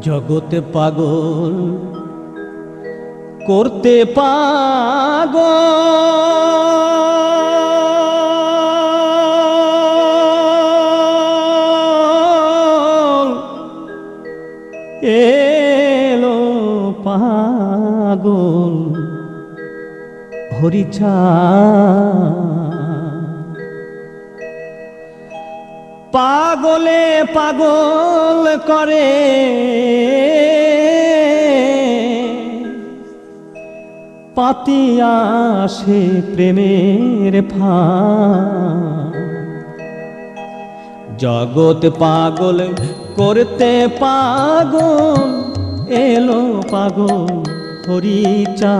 জগতে পাগল করতে পাগল। এলো পাগল হরিচা পাগলে পাগল করে। পাতিয়া সে প্রেমের ফা জগৎ পাগল করতে পাগল এলো পাগল হরিচা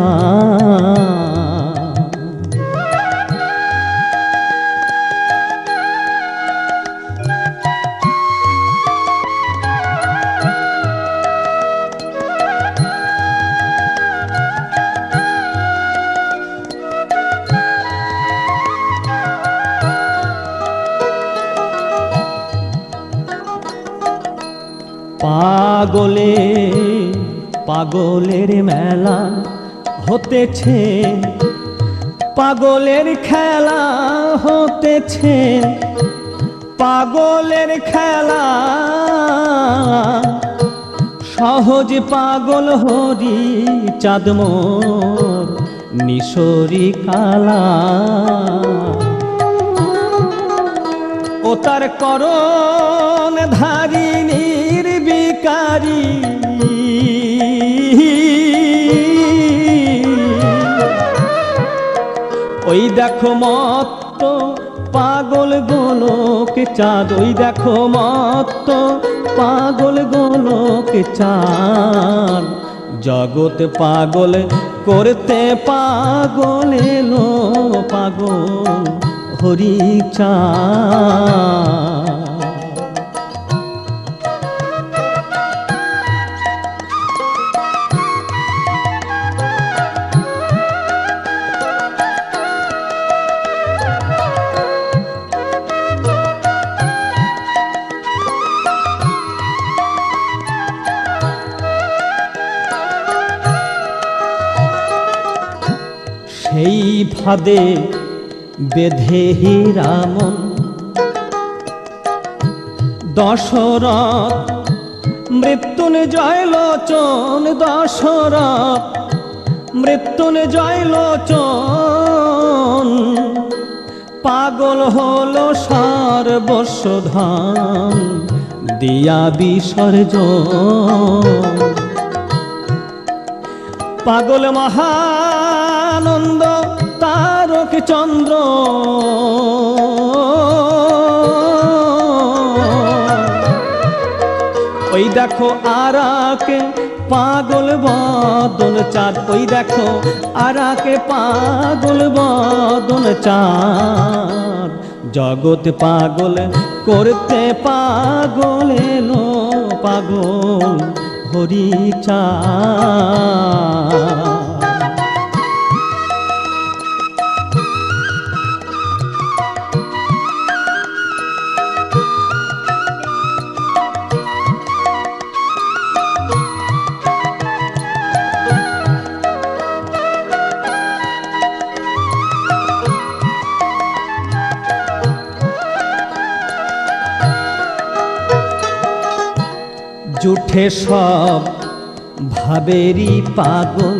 পাগলে, পাগলের মেলা হতেছে। পাগলের খেলা হতেছে। পাগলের খেলা, সহজ পাগল হরি চাঁদমোর নিশরি কালা। ও তার করণ ধারি ওই দেখো মত্ত, পাগল গোলক চাঁদ। ওই দেখো মত্ত, পাগল গোলক চাঁদ। জগৎ পাগল করতে পাগল পাগল হরি চাঁদ। ফাঁদে বেঁধে রামন। দশরথ মৃত্যুন জয়লোচন দশরথ মৃত্যুন জয়লোচন পাগল হলো সর্বস্বধান, দিয়া বিসর্জন। পাগল মহানন্দ চন্দ্র? ওই দেখো আরাকে পাগল বদন চাঁদ। ওই দেখো আরাকে পাগল বদন চাঁদ। জগৎ পাগল করতে পাগল এলো পাগল হরি চাঁদ। জুঠে সব ভাবেরই পাগল,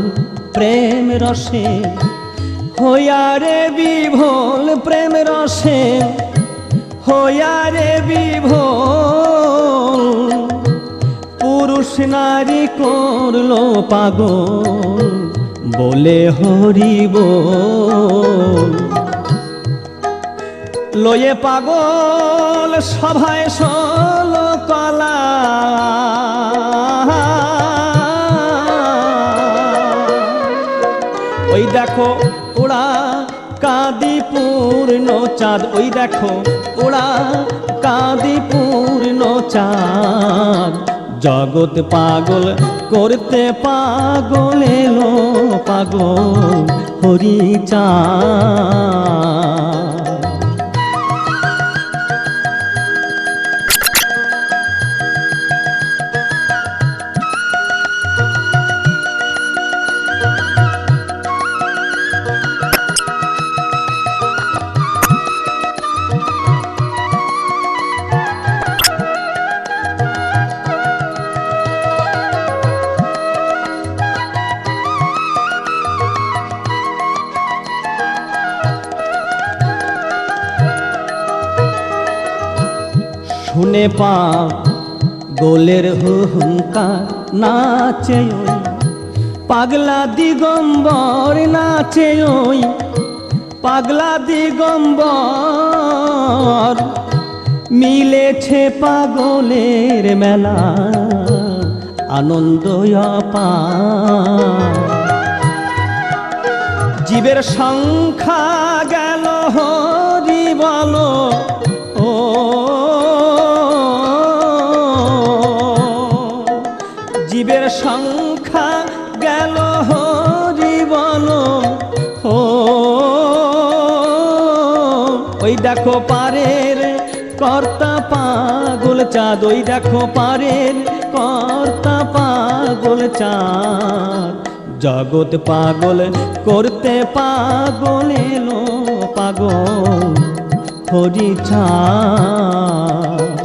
প্রেম রসে। হইয়ারে বিভোল, প্রেম রসে। হইয়ারে বিভোল, পুরুষ নারী করল পাগল বলে হরিব লয়ে পাগল সভায় সল কলা দেখো ওরা কাঁদি পূর্ণ চাঁদ। ওই দেখো ওরা কাঁদি পূর্ণ চাঁদ। জগৎ পাগল করতে পাগল এলো পাগল হরি শুনে পা গোলের হুঙ্কার নাচে ওই। পাগলা দিগম্বর নাচে ওই, পাগলা দিগম্বর। মিলেছে পাগলের মেলা, আনন্দ জীবের সংখ্যা গেল হরি বলো ওই দেখো পারের কর্তা পাগল চাঁদ, ওই দেখো পারের কর্তা পাগল চাঁদ। জগৎ পাগল করতে পাগল এলো পাগল হরি চাঁদ